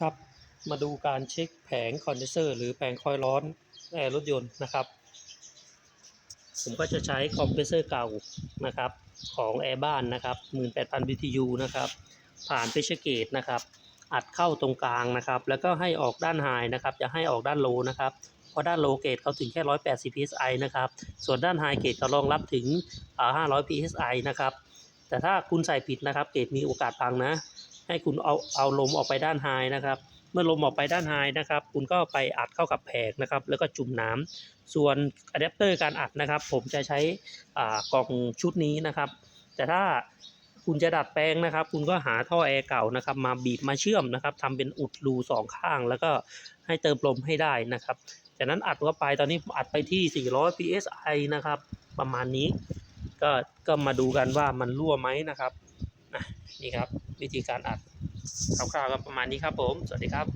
ครับมาดูการเช็คแผงคอนเดนเซอร์ หรือแผงคอยล์ร้อนแอร์รถยนต์นะครับ ผมก็จะใช้คอมเพรสเซอร์เก่านะครับ ของแอร์บ้านนะครับ 18,000 BTU นะครับ ผ่านเพชเกตนะครับ อัดเข้าตรงกลางนะครับ แล้วก็ให้ออกด้านไฮนะครับอย่าให้ออกด้านโลนะครับเพราะด้านโลเกตเขาถึงแค่ 180 psi นะครับ ส่วนด้านไฮเกตเขารองรับถึงอ่า500 psi นะครับแต่ถ้าคุณใส่ผิดนะครับ เกตมีโอกาสพังนะ ให้คุณเอาเอาลมออกไปด้านไฮนะครับ เมื่อลมออกไปด้านไฮนะครับ คุณก็ไปอัดเข้ากับแผงนะครับ แล้วก็จุ่มน้ำส่วนอะแดปเตอร์การอัดนะครับ ผมจะใช้อ่ากล่องชุดนี้นะครับ แต่ถ้าคุณจะดัดแปลงนะครับ คุณก็หาท่อแอร์เก่านะครับ มาบีบมาเชื่อมนะครับทำเป็นอุดรูสองข้าง แล้วก็ให้เติมลมให้ได้นะครับ จากนั้นอัดเข้าไปตอนนี้อัดไปที่ 400 psi นะครับ ประมาณนี้ ก็ก็มาดูกันว่ามันรั่วไหมนะครับนี่ครับ วิธีการอัดคร่าวๆก็ประมาณนี้ครับผม สวัสดีครับ